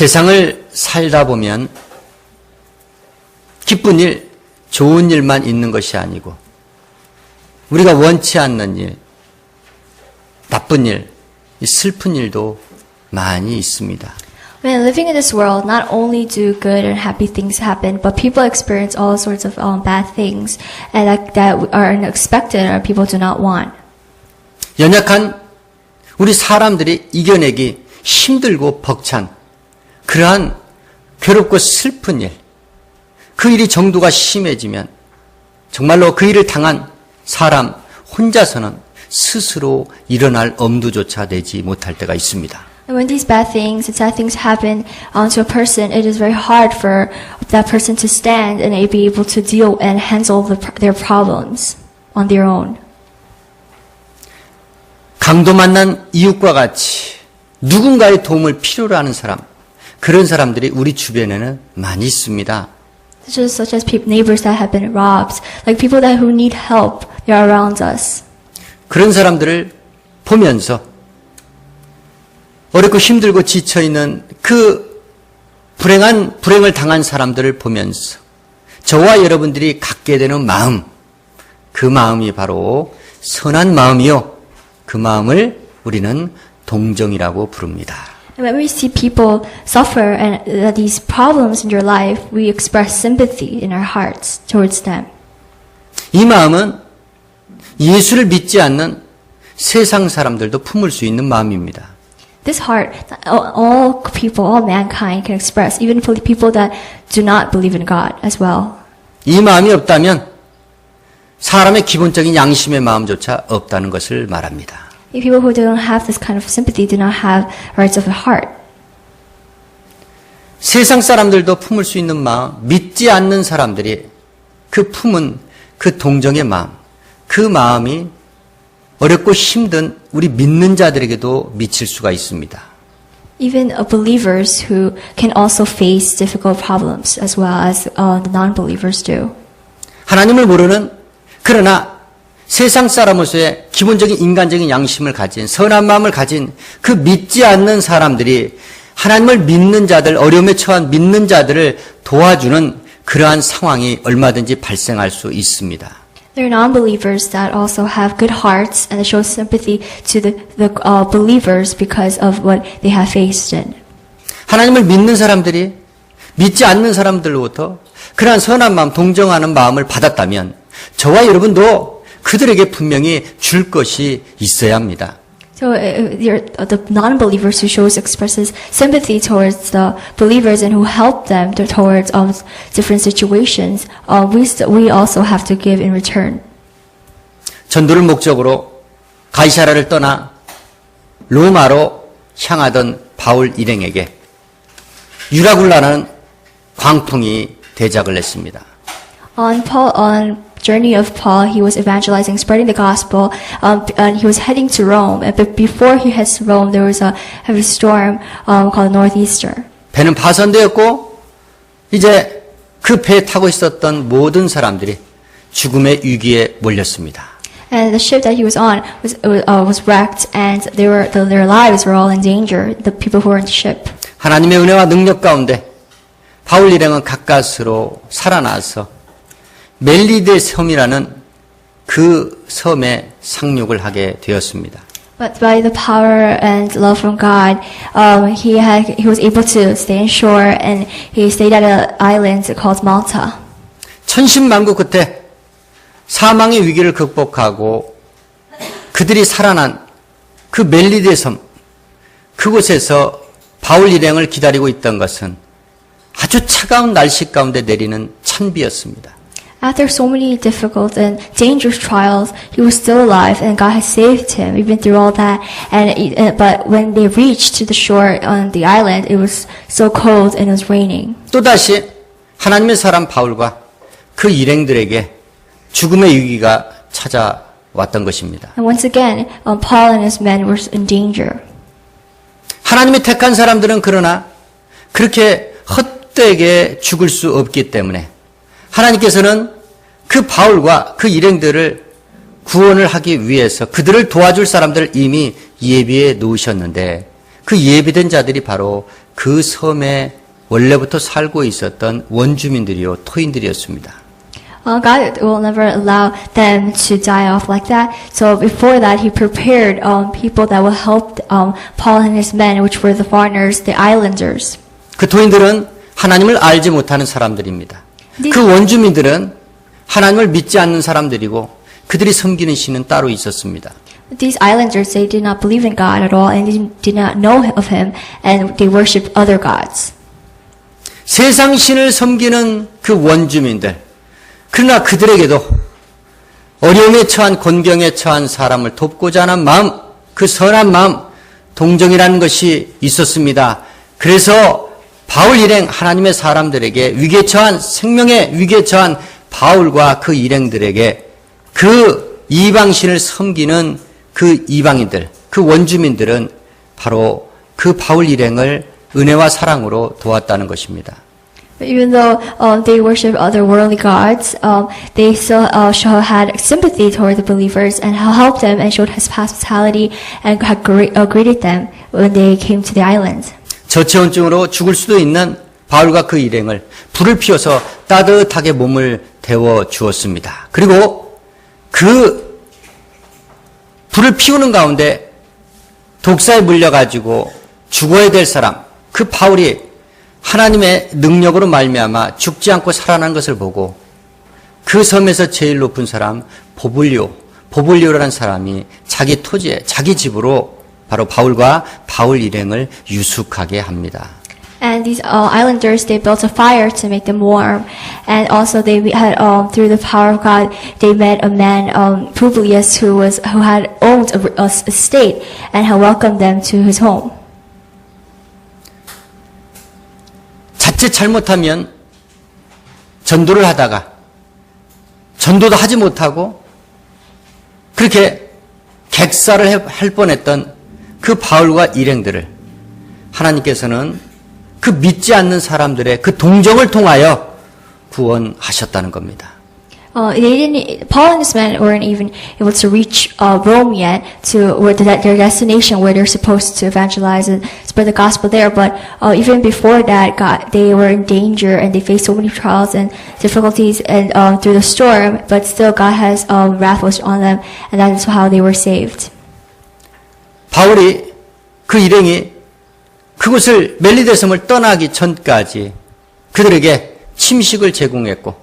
세상을 살다 보면 기쁜 일, 좋은 일만 있는 것이 아니고 우리가 원치 않는 일, 나쁜 일, 이 슬픈 일도 많이 있습니다. When living in this world, not only do good and happy things happen, but people experience all sorts of um, bad things and that, that are unexpected or people do not want. 연약한 우리 사람들이 이겨내기 힘들고 벅찬 그러한 괴롭고 슬픈 일, 그 일이 정도가 심해지면 정말로 그 일을 당한 사람 혼자서는 스스로 일어날 엄두조차 내지 못할 때가 있습니다. And when these bad things and sad things happen um, to a person, it is very hard for that person to stand and be able to deal and handle the, their problems on their own. 강도 만난 이웃과 같이 누군가의 도움을 필요로 하는 사람, 그런 사람들이 우리 주변에는 많이 있습니다. Such as, such as peop neighbors that have been robbed, like people that who need help, they are around us. 그런 사람들을 보면서 어렵고 힘들고 지쳐 있는 그 불행한 불행을 당한 사람들을 보면서 저와 여러분들이 갖게 되는 마음 그 마음이 바로 선한 마음이요 그 마음을 우리는 동정이라고 부릅니다. When we see people suffer and uh, these problems in their life, we express sympathy in our hearts towards them. 이 마음은 예수를 믿지 않는 세상 사람들도 품을 수 있는 마음입니다. This heart, all people, all mankind can express, even for the people that do not believe in God as well. 이 마음이 없다면 사람의 기본적인 양심의 마음조차 없다는 것을 말합니다. People who don't have this kind of sympathy do not have rights of the heart. 세상 사람들도 품을 수 있는 마음, 믿지 않는 사람들이 그 품은 그 동정의 마음, 그 마음이 어렵고 힘든 우리 믿는 자들에게도 미칠 수가 있습니다. Even uh, believers who can also face difficult problems as well as uh, the non-believers do. 하나님을 모르는 그러나 세상 사람으로서의 기본적인 인간적인 양심을 가진 선한 마음을 가진 그 믿지 않는 사람들이 하나님을 믿는 자들, 어려움에 처한 믿는 자들을 도와주는 그러한 상황이 얼마든지 발생할 수 있습니다. There are non-believers that also have good hearts and show sympathy to the, the uh, believers because of what they have faced in. 하나님을 믿는 사람들이 믿지 않는 사람들로부터 그러한 선한 마음, 동정하는 마음을 받았다면 저와 여러분도 그들에게 분명히 줄 것이 있어야 합니다. So uh, uh, the non-believers who shows expresses sympathy towards the believers and who help them to- towards um, different situations, uh, we, we also have to give in return. 전도를 목적으로 가이사라를 떠나 로마로 향하던 바울 일행에게 유라굴라는 광풍이 대작을 했습니다. On Paul, on journey of Paul, he was evangelizing, spreading the gospel, um, and he was heading to Rome. And But before he heads to Rome, there was a heavy storm um, called Northeaster. 배는 파손되었고 이제 그 배에 타고 있었던 모든 사람들이 죽음의 위기에 몰렸습니다. And the ship that he was on was uh, was wrecked, and they were the, their lives were all in danger. The people who were in the ship. 하나님의 은혜와 능력 가운데 바울 일행은 가까스로 살아나서 멜리데 섬이라는 그 섬에 상륙을 하게 되었습니다. But by the power and love from God, um, he had he was able to stay in shore, and he stayed at an island called Malta. 천신만고 끝에 사망의 위기를 극복하고 그들이 살아난 그 멜리데 섬 그곳에서 바울 일행을 기다리고 있던 것은 아주 차가운 날씨 가운데 내리는 찬비였습니다. After so many difficult and dangerous trials, he was still alive, and God had saved him even through all that. And it- uh, but when they reached to the shore on the island, it was so cold and it was raining. 또다시 하나님의 사람 바울과 그 일행들에게 죽음의 위기가 찾아왔던 것입니다. And once again, um, Paul and his men were in danger. 하나님이 택한 사람들은 그러나 그렇게 헛되게 죽을 수 없기 때문에 하나님께서는 그 바울과 그 일행들을 구원을 하기 위해서 그들을 도와줄 사람들을 이미 예비해 놓으셨는데 그 예비된 자들이 바로 그 섬에 원래부터 살고 있었던 원주민들이요 토인들이었습니다. Uh, God will never allow them to die off like that. So before that, He prepared um, people that will help um, Paul and his men, which were the foreigners, the islanders. 그 토인들은 하나님을 알지 못하는 사람들입니다. 네. 그 원주민들은 하나님을 믿지 않는 사람들이고 그들이 섬기는 신은 따로 있었습니다. These islanders, they did not believe in God at all, and they did not know of Him, and they worshipped other gods. 세상 신을 섬기는 그 원주민들. 그러나 그들에게도 어려움에 처한 곤경에 처한 사람을 돕고자 하는 마음, 그 선한 마음, 동정이라는 것이 있었습니다. 그래서 바울 일행 하나님의 사람들에게 위기에 처한 생명의 위기에 처한 바울과 그 일행들에게 그 이방신을 섬기는 그 이방인들, 그 원주민들은 바로 그 바울 일행을 은혜와 사랑으로 도왔다는 것입니다. But even though um, they worship other worldly gods, um, they still uh, show, had sympathy toward the believers and helped them and showed hospitality and had great, uh, greeted them when they came to the island. 저체온증으로 죽을 수도 있는 바울과 그 일행을 불을 피워서 따뜻하게 몸을 데워 주었습니다. 그리고 그 불을 피우는 가운데 독사에 물려가지고 죽어야 될 사람, 그 바울이 하나님의 능력으로 말미암아 죽지 않고 살아난 것을 보고 그 섬에서 제일 높은 사람 보블리오, 보블리오라는 사람이 자기 토지에 자기 집으로 바로 바울과 바울 일행을 유숙하게 합니다. And these uh, islanders, they built a fire to make them warm. And also they had, um, through the power of God, they met a man, um, Publius, who was, who had owned a, a estate and had welcomed them to his home. 자칫 잘못하면 전도를 하다가 전도도 하지 못하고 그렇게 객사를 해- 할 뻔했던 그 바울과 일행들을 하나님께서는 그 믿지 않는 사람들의 그 동정을 통하여 구원하셨다는 겁니다. Uh, they didn't, Paul and his men weren't even able to reach uh, Rome yet to where the, their destination where they're supposed to evangelize and spread the gospel there. But uh, even before that, God, they were in danger and they faced so many trials and difficulties and um, through the storm. But still, God has um, wrath was on them, and that is how they were saved. 바울이 그 일행이 그곳을 멜리데 섬을 떠나기 전까지 그들에게 침식을 제공했고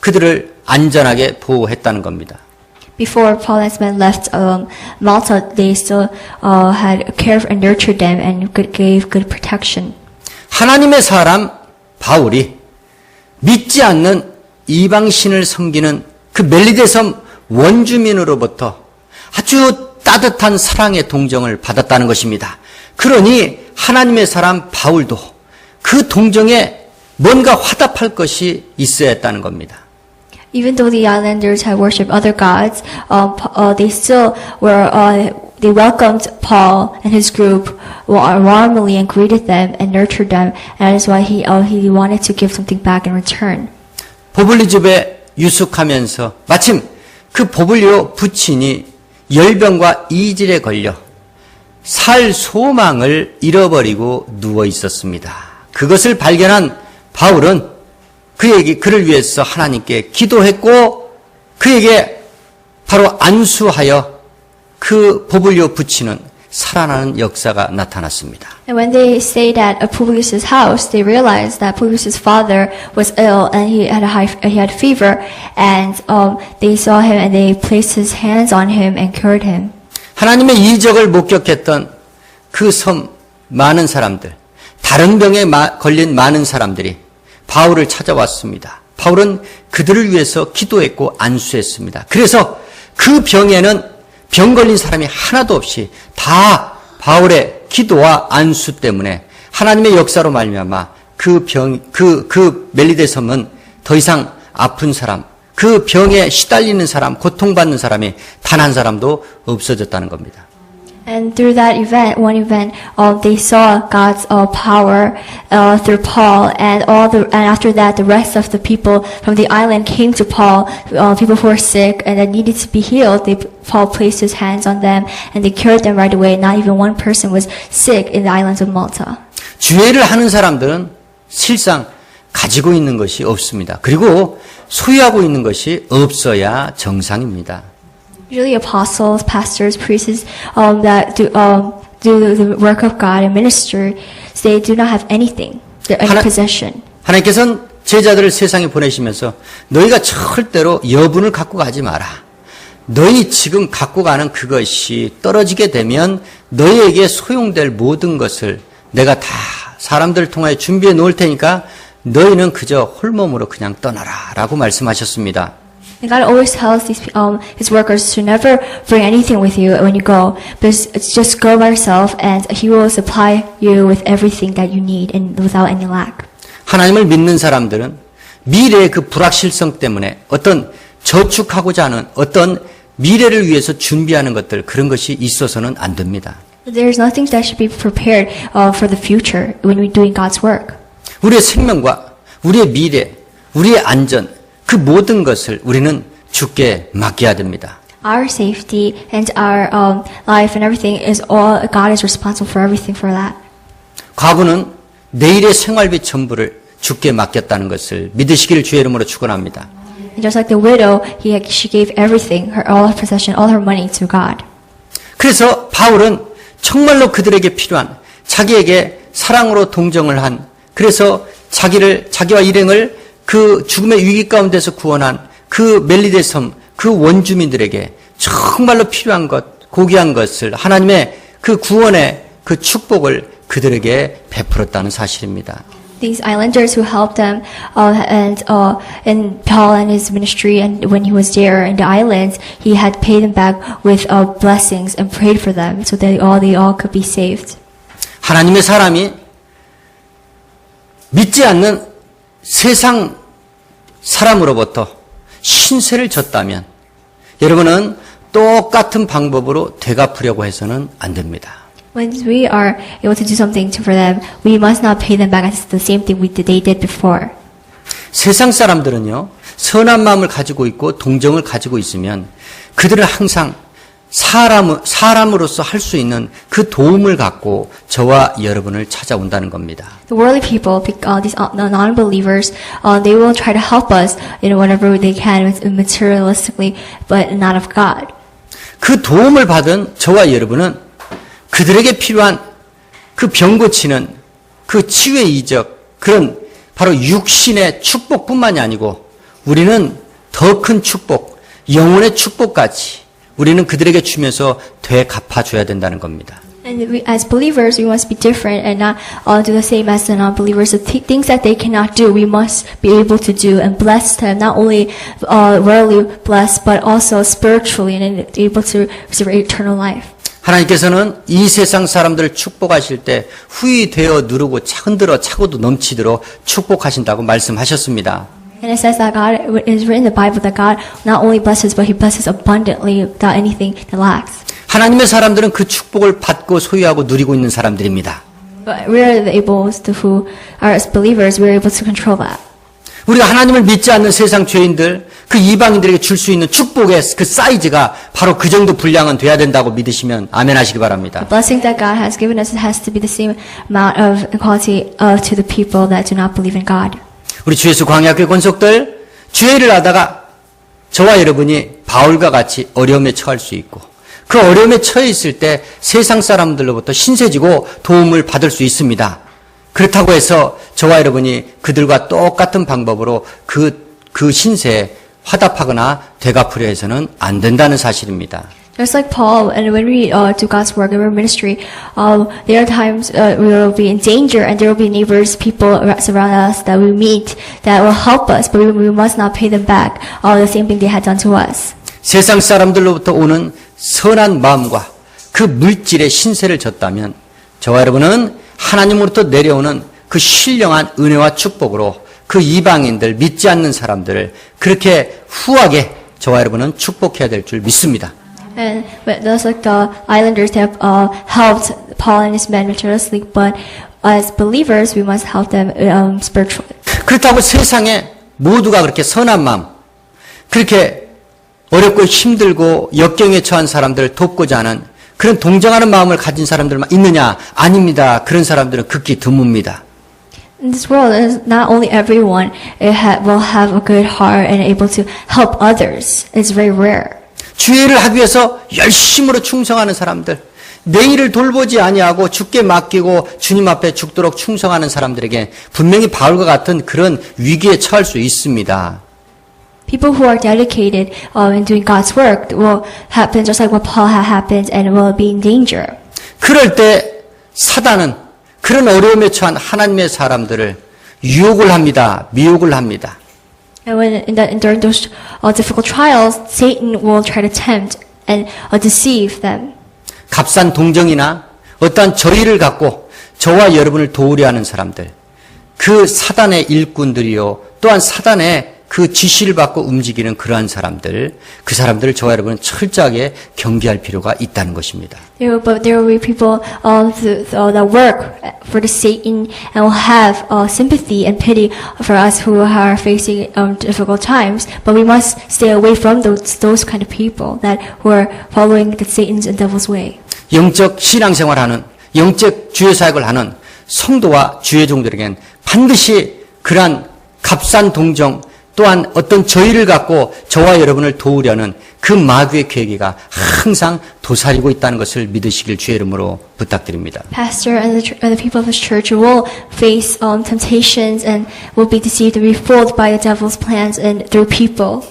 그들을 안전하게 보호했다는 겁니다. Before Paul and his men left um, Malta, they still uh, had cared and nurtured them and gave good protection. 하나님의 사람 바울이 믿지 않는 이방신을 섬기는 그 멜리데 섬 원주민으로부터 아주 따뜻한 사랑의 동정을 받았다는 것입니다. 그러니 하나님의 사람 바울도 그 동정에 뭔가 화답할 것이 있어야 했다는 겁니다. Even though the islanders had worshipped other gods, uh, uh, they still were, uh, they welcomed Paul and his group wa- warmly and greeted them and nurtured them. And that is why he, uh, he wanted to give something back in return. 보블리 집에 유숙하면서 마침 그 보블리오 부친이 열병과 이질에 걸려 살 소망을 잃어버리고 누워 있었습니다. 그것을 발견한 바울은 그에게 그를 위해서 하나님께 기도했고 그에게 바로 안수하여 그 보블리오 부친은 살아나는 역사가 나타났습니다. And when they stayed at Publius' house, they realized that Publius' father was ill and he had a high, he had fever, and um, they saw him and they placed his hands on him and cured him. 하나님의 이적을 목격했던 그 섬 많은 사람들, 다른 병에 마- 걸린 많은 사람들이 바울을 찾아왔습니다. 바울은 그들을 위해서 기도했고 안수했습니다. 그래서 그 병에는 병 걸린 사람이 하나도 없이 다 바울의 기도와 안수 때문에 하나님의 역사로 말미암아 그 병, 그, 그 멜리데 섬은 더 이상 아픈 사람, 그 병에 시달리는 사람, 고통받는 사람이 단 한 사람도 없어졌다는 겁니다. And through that event, one event, uh, they saw God's uh, power uh, through Paul, and all the and after that, the rest of the people from the island came to Paul. Uh, people who were sick and that needed to be healed. They, Paul placed his hands on them, and they cured them right away. Not even one person was sick in the islands of Malta. 주애를 하는 사람들은 실상 가지고 있는 것이 없습니다. 그리고 소유하고 있는 것이 없어야 정상입니다. Usually apostles, pastors, priests um, that do, um, do the work of God and minister, they do not have anything, any 하나- possession. 하나님께서는 제자들을 세상에 보내시면서 너희가 절대로 여분을 갖고 가지 마라. 너희 지금 갖고 가는 그것이 떨어지게 되면 너희에게 소용될 모든 것을 내가 다 사람들을 통하여 준비해 놓을 테니까 너희는 그저 홀몸으로 그냥 떠나라. 라고 말씀하셨습니다. And God always tells these um, His workers to never bring anything with you when you go, but just go by yourself, and He will supply you with everything that you need and without any lack. 하나님을 믿는 사람들은 미래의 그 불확실성 때문에 어떤 저축하고자 하는 어떤 미래를 위해서 준비하는 것들 그런 것이 있어서는 안 됩니다. There is nothing that should be prepared uh, for the future when we're doing God's work. 우리의 생명과 우리의 미래, 우리의 안전, 그 모든 것을 우리는 주께 맡겨야 됩니다. Our safety and our um, life and everything is all God is responsible for everything for that. 과부는 내일의 생활비 전부를 주께 맡겼다는 것을 믿으시기를 주의 이름으로 축원합니다. Just like the widow, he she gave everything, her all her possession, all her money to God. 그래서 바울은 정말로 그들에게 필요한 자기에게 사랑으로 동정을 한 그래서 자기를 자기와 일행을 그 죽음의 위기 가운데서 구원한 그 멜리데 섬 그 원주민들에게 정말로 필요한 것 고귀한 것을 하나님의 그 구원의 그 축복을 그들에게 베풀었다는 사실입니다. These islanders who helped them, uh, and uh, and Paul and his ministry, and when he was there in the islands, he had paid them back with uh, blessings and prayed for them, so that all they all could be saved. 하나님의 사람이 믿지 않는 세상 사람으로부터 신세를 졌다면 여러분은 똑같은 방법으로 되갚으려고 해서는 안 됩니다. When we are able to do something for them, we must not pay them back as the same thing we did, they did before. 세상 사람들은요, 선한 마음을 가지고 있고 동정을 가지고 있으면 그들은 항상 사람, 사람으로서 할 수 있는 그 도움을 갖고 저와 여러분을 찾아온다는 겁니다. The worldly people, uh, these uh, non-believers, uh, they will try to help us in whatever they can materialistically, but not of God. 그 도움을 받은 저와 여러분은 그들에게 필요한 그 병 고치는 그 치유의 이적, 그런 바로 육신의 축복뿐만이 아니고 우리는 더 큰 축복, 영혼의 축복까지 우리는 그들에게 주면서 되갚아 줘야 된다는 겁니다. And we, as believers, we must be different and not uh, do the same as the non-believers. The th- things that they cannot do, we must be able to do and bless them, not only uh, worldly blessed, but also spiritually and able to receive eternal life. 하나님께서는 이 세상 사람들을 축복하실 때 후이 되어 누르고 차- 흔들어 차고도 넘치도록 축복하신다고 말씀하셨습니다. And it says that God, it is written in the Bible that God not only blesses, but He blesses abundantly without anything that lacks. 하나님의 사람들은 그 축복을 받고 소유하고 누리고 있는 사람들입니다. But we are able to who are as believers, we are able to control that. 우리가 하나님을 믿지 않는 세상 죄인들, 그 이방인들에게 줄 수 있는 축복의 그 사이즈가 바로 그 정도 분량은 돼야 된다고 믿으시면 아멘 하시기 바랍니다. The blessing that God has given us has to be the same amount of quality uh, to the people that do not believe in God. 우리 주 예수 광야교회 권속들 주회를 하다가 저와 여러분이 바울과 같이 어려움에 처할 수 있고 그 어려움에 처해 있을 때 세상 사람들로부터 신세지고 도움을 받을 수 있습니다. 그렇다고 해서 저와 여러분이 그들과 똑같은 방법으로 그, 그 신세에 화답하거나 되갚으려 해서는 안 된다는 사실입니다. Just like Paul, and when we uh, do God's work in our ministry, um, there are times uh, we will be in danger, and there will be neighbors, people ar- surround us that we meet that will help us, but we, we must not pay them back all the same thing they had done to us. 세상 사람들로부터 오는 선한 마음과 그 물질의 신세를 졌다면 저와 여러분은 하나님으로부터 내려오는 그 신령한 은혜와 축복으로 그 이방인들 믿지 않는 사람들을 그렇게 후하게 저와 여러분은 축복해야 될 줄 믿습니다. And those like the islanders have uh, helped Paul and his men materialistically, but as believers, we must help them um, spiritually. 그렇다고 세상에 모두가 그렇게 선한 마음, 그렇게 어렵고 힘들고 역경에 처한 사람들을 돕고자 하는 그런 동정하는 마음을 가진 사람들만 있느냐? 아닙니다. 그런 사람들은 극히 드뭅니다. In this world, not only everyone will have a good heart and able to help others. It's very rare. 주의를 하기 위해서 열심으로 충성하는 사람들, 내 일을 돌보지 아니하고 죽게 맡기고 주님 앞에 죽도록 충성하는 사람들에게 분명히 바울과 같은 그런 위기에 처할 수 있습니다. People who are dedicated uh, in doing God's work will happen just like what Paul had happened and will be in danger. 그럴 때 사단은 그런 어려움에 처한 하나님의 사람들을 유혹을 합니다. 미혹을 합니다. And when in the, during those uh, difficult trials, Satan will try to tempt and uh, deceive them. 값싼 동정이나 어떠한 저희를 갖고 저와 여러분을 도우려 하는 사람들, 그 사단의 일꾼들이요, 또한 사단의 그 지시를 받고 움직이는 그러한 사람들, 그 사람들을 저와 여러분은 철저하게 경계할 필요가 있다는 것입니다. There, but there will be people uh, th- th- that work for the Satan and will have uh, sympathy and pity for us who are facing um, difficult times. But we must stay away from those those kind of people that who are following the Satan's and devil's way. 영적 신앙생활하는 영적 주의 사역을 하는 성도와 주의 종들에겐 반드시 그러한 값싼 동정 또한 어떤 저희를 갖고 저와 여러분을 도우려는 그 마귀의 계기가 항상 도사리고 있다는 것을 믿으시길 주의 이름으로 부탁드립니다. Pastor and the, and the people of his church will face um, temptations and will be deceived and be fooled by the devil's plans and through people.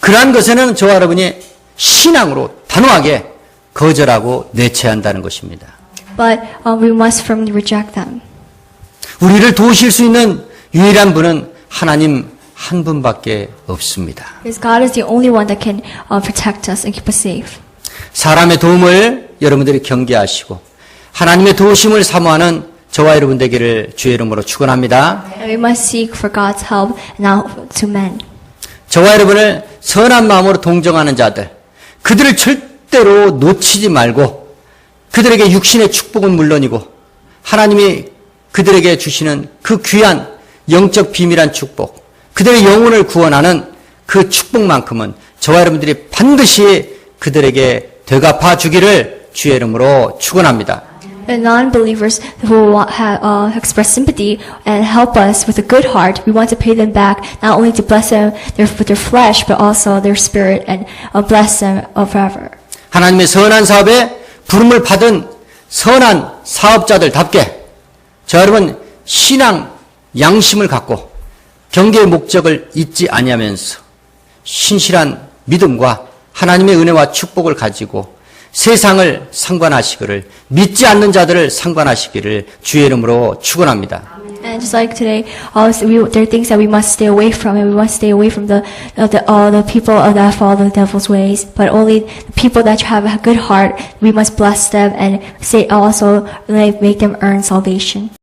그러한 것에는 저와 여러분이 신앙으로 단호하게 거절하고 내체한다는 것입니다. But um, we must firmly reject them. 우리를 도우실 수 있는 유일한 분은 하나님 한 분밖에 없습니다. Because God is the only one that can uh, protect us and keep us safe. 사람의 도움을 여러분들이 경계하시고 하나님의 도우심을 사모하는 저와 여러분 되기를 주의 이름으로 축원합니다. And we must seek for God's help now to men. 저와 여러분을 선한 마음으로 동정하는 자들 그들을 절대로 놓치지 말고 그들에게 육신의 축복은 물론이고 하나님이 그들에게 주시는 그 귀한 영적 비밀한 축복 그들의 영혼을 구원하는 그 축복만큼은 저와 여러분들이 반드시 그들에게 되갚아 주기를 주의 이름으로 축원합니다. And non-believers who have, uh, express sympathy and help us with a good heart, we want to pay them back not only to bless them their, with their flesh, but also their spirit and uh, bless them uh, forever. 하나님의 선한 사업에 부름을 받은 선한 사업자들답게 저 여러분 신앙 양심을 갖고 경계의 목적을 잊지 아니하면서 신실한 믿음과 하나님의 은혜와 축복을 가지고 세상을 상관하시기를 믿지 않는 자들을 상관하시기를 주의 이름으로 축원합니다. And just like today, also we, there are things that we must stay away from, and we must stay away from the uh, the, uh, the people uh, that follow the devil's ways. But only the people that have a good heart, we must bless them and say also like, make them earn salvation.